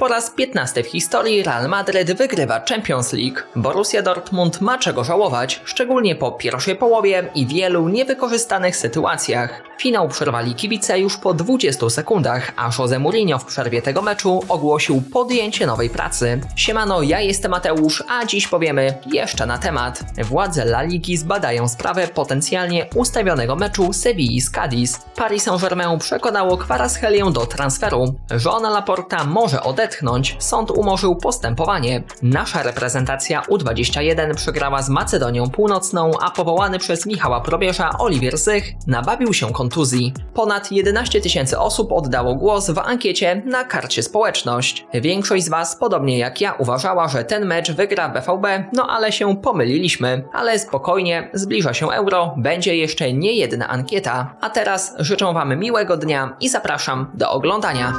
Po raz 15 w historii Real Madryt wygrywa Champions League. Borussia Dortmund ma czego żałować, szczególnie po pierwszej połowie i wielu niewykorzystanych sytuacjach. Finał przerwali kibice już po 20 sekundach, a Jose Mourinho w przerwie tego meczu ogłosił podjęcie nowej pracy. Siemano, ja jestem Mateusz, a dziś powiemy jeszcze na temat. Władze La Ligi zbadają sprawę potencjalnie ustawionego meczu Sewilli z Cadiz. Paris Saint-Germain przekonało Kvaratskhelia do transferu. Żona Laporta może odetchnąć, sąd umorzył postępowanie. Nasza reprezentacja U21 przegrała z Macedonią Północną, a powołany przez Michała Probierza Oliwier Zych nabawił się kontuzji. Ponad 11 tysięcy osób oddało głos w ankiecie na karcie społeczność. Większość z Was, podobnie jak ja, uważała, że ten mecz wygra BVB, no ale się pomyliliśmy. Ale spokojnie, zbliża się euro, będzie jeszcze nie jedna ankieta. A teraz życzę Wam miłego dnia i zapraszam do oglądania.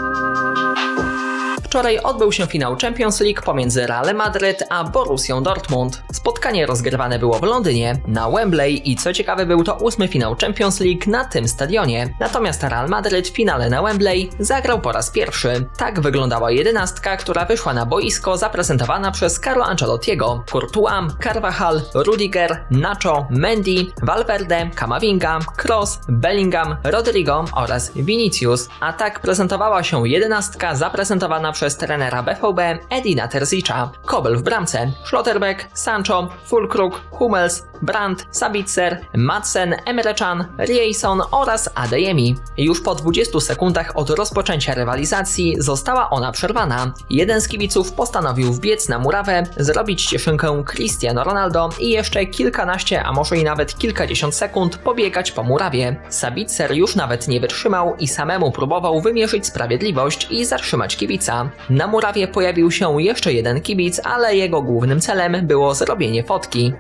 Wczoraj odbył się finał Champions League pomiędzy Realem Madryt a Borussią Dortmund. Spotkanie rozgrywane było w Londynie, na Wembley i co ciekawe był to ósmy finał Champions League na tym stadionie. Natomiast Real Madryt w finale na Wembley zagrał po raz pierwszy. Tak wyglądała jedenastka, która wyszła na boisko zaprezentowana przez Carlo Ancelottiego. Courtois, Carvajal, Rudiger, Nacho, Mendy, Valverde, Camavinga, Kroos, Bellingham, Rodrigo oraz Vinicius. A tak prezentowała się jedenastka zaprezentowana przez trenera BVB Edina Terzicza. Kobel w bramce, Schlotterbeck, Sancho, Fulkrug, Hummels, Brandt, Sabitzer, Madsen, Emre Can, Rieson oraz Adeyemi. Już po 20 sekundach od rozpoczęcia rywalizacji została ona przerwana. Jeden z kibiców postanowił wbiec na murawę, zrobić cieszynkę Cristiano Ronaldo i jeszcze kilkanaście, a może i nawet kilkadziesiąt sekund pobiegać po murawie. Sabitzer już nawet nie wytrzymał i samemu próbował wymierzyć sprawiedliwość i zatrzymać kibica. Na murawie pojawił się jeszcze jeden kibic, ale jego głównym celem było zrobienie fotki.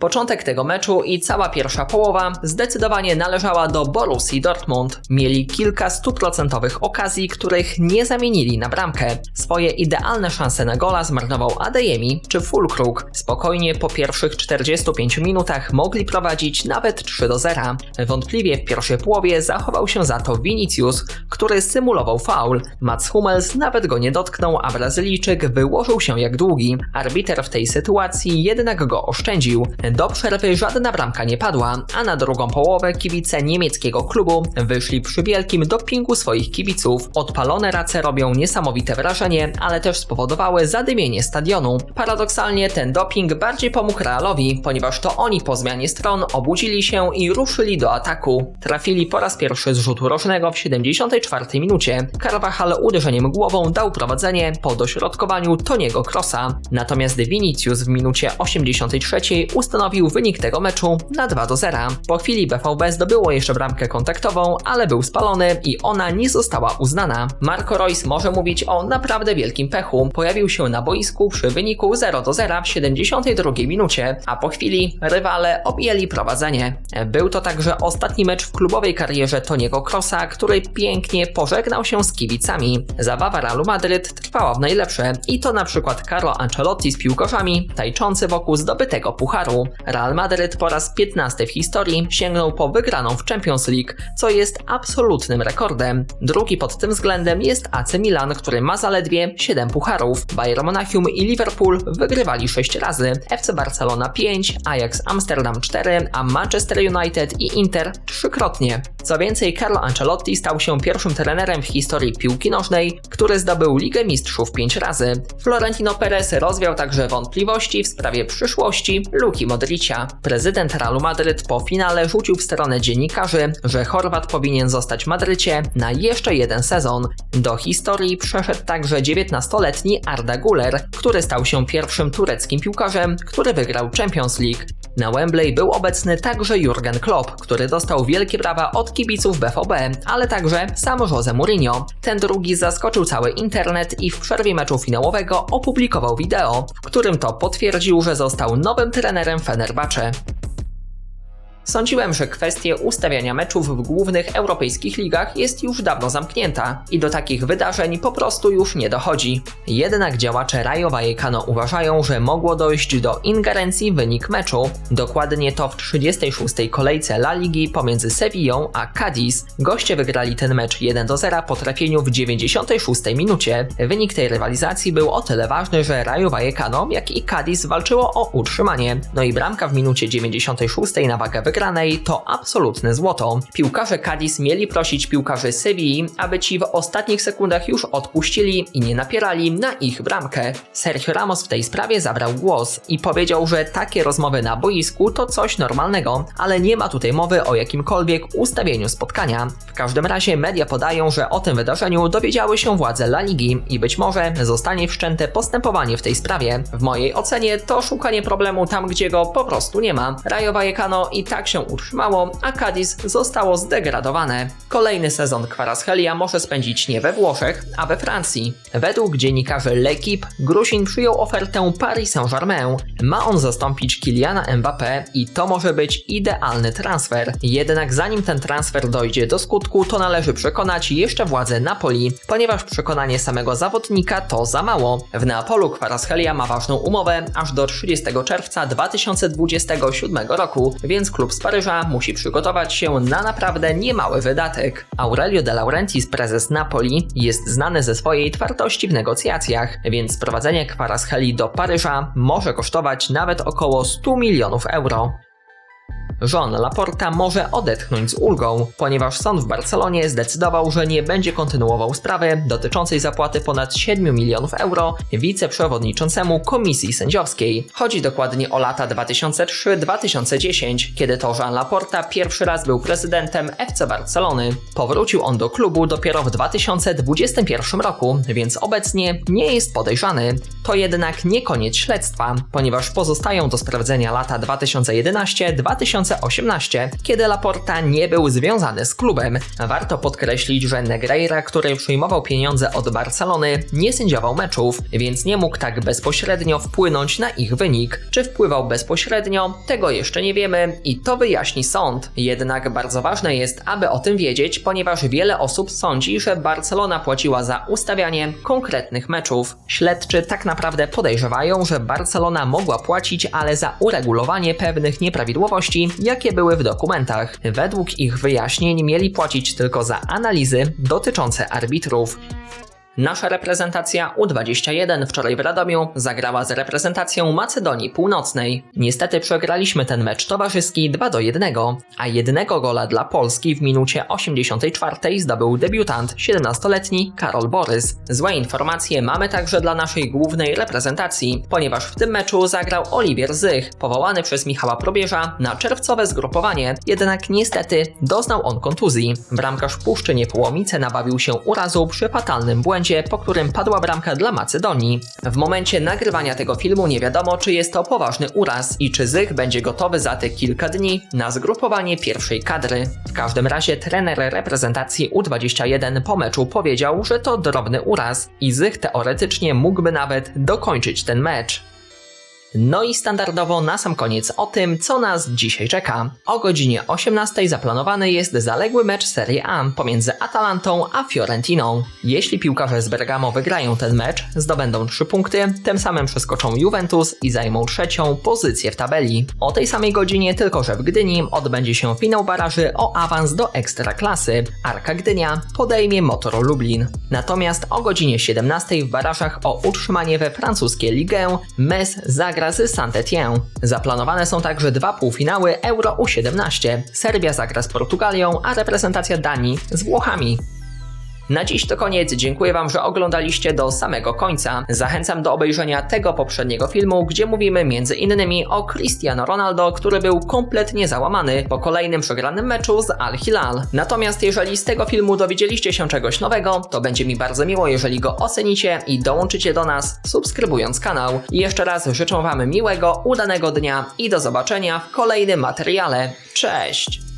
Początek tego meczu i cała pierwsza połowa zdecydowanie należała do Borussii Dortmund. Mieli kilka stuprocentowych okazji, których nie zamienili na bramkę. Swoje idealne szanse na gola zmarnował Adeyemi czy Fulkrug. Spokojnie po pierwszych 45 minutach mogli prowadzić nawet 3 do 0. Wątpliwie w pierwszej połowie zachował się za to Vinicius, który symulował faul. Mats Hummels nawet go nie dotknął, a Brazylijczyk wyłożył się jak długi. Arbiter w tej sytuacji jednak go oszczędził. Do przerwy żadna bramka nie padła, a na drugą połowę kibice niemieckiego klubu wyszli przy wielkim dopingu swoich kibiców. Odpalone race robią niesamowite wrażenie, ale też spowodowały zadymienie stadionu. Paradoksalnie ten doping bardziej pomógł Realowi, ponieważ to oni po zmianie stron obudzili się i ruszyli do ataku. Trafili po raz pierwszy z rzutu rożnego w 74 minucie. Carvajal uderzeniem głową dał prowadzenie po dośrodkowaniu Toniego Krosa. Natomiast Vinicius w minucie 83 ustanowił wynik tego meczu na 2 do 0. Po chwili BVB zdobyło jeszcze bramkę kontaktową, ale był spalony i ona nie została uznana. Marco Reus może mówić o naprawdę wielkim pechu. Pojawił się na boisku przy wyniku 0 do 0 w 72 minucie, a po chwili rywale objęli prowadzenie. Był to także ostatni mecz w klubowej karierze Toniego Krosa, który pięknie pożegnał się z kibicami. Zabawa Realu Madryt trwała w najlepsze i to na przykład Carlo Ancelotti z piłkarzami tańczący wokół zdobytego pucharu. Real Madryt po raz 15 w historii sięgnął po wygraną w Champions League, co jest absolutnym rekordem. Drugi pod tym względem jest AC Milan, który ma zaledwie 7 pucharów. Bayern Monachium i Liverpool wygrywali 6 razy, FC Barcelona 5, Ajax Amsterdam 4, a Manchester United i Inter trzykrotnie. Co więcej, Carlo Ancelotti stał się pierwszym trenerem w historii piłki nożnej, który zdobył Ligę Mistrzów 5 razy. Florentino Perez rozwiał także wątpliwości w sprawie przyszłości Luki Modricia. Prezydent Realu Madryt po finale rzucił w stronę dziennikarzy, że Chorwat powinien zostać w Madrycie na jeszcze jeden sezon. Do historii przeszedł także 19-letni Arda Guler, który stał się pierwszym tureckim piłkarzem, który wygrał Champions League. Na Wembley był obecny także Jurgen Klopp, który dostał wielkie brawa od kibiców BVB, ale także sam Jose Mourinho. Ten drugi zaskoczył cały internet i w przerwie meczu finałowego opublikował wideo, w którym to potwierdził, że został nowym trenerem Fenerbahce. Sądziłem, że kwestia ustawiania meczów w głównych europejskich ligach jest już dawno zamknięta i do takich wydarzeń po prostu już nie dochodzi. Jednak działacze Rayo Vallecano uważają, że mogło dojść do ingerencji w wynik meczu. Dokładnie to w 36. kolejce La Ligi pomiędzy Sevillą a Cadiz. Goście wygrali ten mecz 1 do 0 po trafieniu w 96 minucie. Wynik tej rywalizacji był o tyle ważny, że Rayo Vallecano, jak i Cadiz walczyło o utrzymanie. No i bramka w minucie 96 na wagę wygranej to absolutne złoto. Piłkarze Cadiz mieli prosić piłkarzy Sewilli, aby ci w ostatnich sekundach już odpuścili i nie napierali na ich bramkę. Sergio Ramos w tej sprawie zabrał głos i powiedział, że takie rozmowy na boisku to coś normalnego, ale nie ma tutaj mowy o jakimkolwiek ustawieniu spotkania. W każdym razie media podają, że o tym wydarzeniu dowiedziały się władze La Ligi i być może zostanie wszczęte postępowanie w tej sprawie. W mojej ocenie to szukanie problemu tam, gdzie go po prostu nie ma. Rayo Vallecano i tak się utrzymało, a Cadiz zostało zdegradowane. Kolejny sezon Kwarashelia może spędzić nie we Włoszech, a we Francji. Według dziennikarzy L'Equipe, Grusin przyjął ofertę Paris Saint-Germain. Ma on zastąpić Kiliana Mbappé i to może być idealny transfer. Jednak zanim ten transfer dojdzie do skutku, to należy przekonać jeszcze władze Napoli, ponieważ przekonanie samego zawodnika to za mało. W Neapolu Kwarashelia ma ważną umowę aż do 30 czerwca 2027 roku, więc klub z Paryża musi przygotować się na naprawdę niemały wydatek. Aurelio De Laurentiis, prezes Napoli, jest znany ze swojej twardości w negocjacjach, więc sprowadzenie Kwarasheli do Paryża może kosztować nawet około 100 milionów euro. Jean Laporta może odetchnąć z ulgą, ponieważ sąd w Barcelonie zdecydował, że nie będzie kontynuował sprawy dotyczącej zapłaty ponad 7 milionów euro wiceprzewodniczącemu komisji sędziowskiej. Chodzi dokładnie o lata 2003-2010, kiedy to Jean Laporta pierwszy raz był prezydentem FC Barcelony. Powrócił on do klubu dopiero w 2021 roku, więc obecnie nie jest podejrzany. To jednak nie koniec śledztwa, ponieważ pozostają do sprawdzenia lata 2011-2012 2018, kiedy Laporta nie był związany z klubem. Warto podkreślić, że Negreira, który przyjmował pieniądze od Barcelony, nie sędziował meczów, więc nie mógł tak bezpośrednio wpłynąć na ich wynik. Czy wpływał bezpośrednio? Tego jeszcze nie wiemy i to wyjaśni sąd. Jednak bardzo ważne jest, aby o tym wiedzieć, ponieważ wiele osób sądzi, że Barcelona płaciła za ustawianie konkretnych meczów. Śledczy tak naprawdę podejrzewają, że Barcelona mogła płacić, ale za uregulowanie pewnych nieprawidłowości, jakie były w dokumentach. Według ich wyjaśnień mieli płacić tylko za analizy dotyczące arbitrów. Nasza reprezentacja U21 wczoraj w Radomiu zagrała z reprezentacją Macedonii Północnej. Niestety przegraliśmy ten mecz towarzyski 2 do 1, a jednego gola dla Polski w minucie 84 zdobył debiutant 17-letni Karol Borys. Złe informacje mamy także dla naszej głównej reprezentacji, ponieważ w tym meczu zagrał Oliwier Zych, powołany przez Michała Probierza na czerwcowe zgrupowanie, jednak niestety doznał on kontuzji. Bramkarz Puszczy Niepołomice nabawił się urazu przy fatalnym błędzie po którym padła bramka dla Macedonii. W momencie nagrywania tego filmu nie wiadomo, czy jest to poważny uraz i czy Zych będzie gotowy za te kilka dni na zgrupowanie pierwszej kadry. W każdym razie trener reprezentacji U21 po meczu powiedział, że to drobny uraz i Zych teoretycznie mógłby nawet dokończyć ten mecz. No i standardowo na sam koniec o tym, co nas dzisiaj czeka. O godzinie 18 zaplanowany jest zaległy mecz Serie A pomiędzy Atalantą a Fiorentiną. Jeśli piłkarze z Bergamo wygrają ten mecz, zdobędą 3 punkty, tym samym przeskoczą Juventus i zajmą trzecią pozycję w tabeli. O tej samej godzinie, tylko że w Gdyni, odbędzie się finał baraży o awans do Ekstraklasy. Arka Gdynia podejmie Motor Lublin. Natomiast o godzinie 17 w barażach o utrzymanie we francuskie Ligę Mes zagra zagra z Saint-Étienne. Zaplanowane są także dwa półfinały Euro U17. Serbia zagra z Portugalią, a reprezentacja Danii z Włochami. Na dziś to koniec. Dziękuję Wam, że oglądaliście do samego końca. Zachęcam do obejrzenia tego poprzedniego filmu, gdzie mówimy innymi o Cristiano Ronaldo, który był kompletnie załamany po kolejnym przegranym meczu z Al Hilal. Natomiast jeżeli z tego filmu dowiedzieliście się czegoś nowego, to będzie mi bardzo miło, jeżeli go ocenicie i dołączycie do nas, subskrybując kanał. I jeszcze raz życzę Wam miłego, udanego dnia i do zobaczenia w kolejnym materiale. Cześć!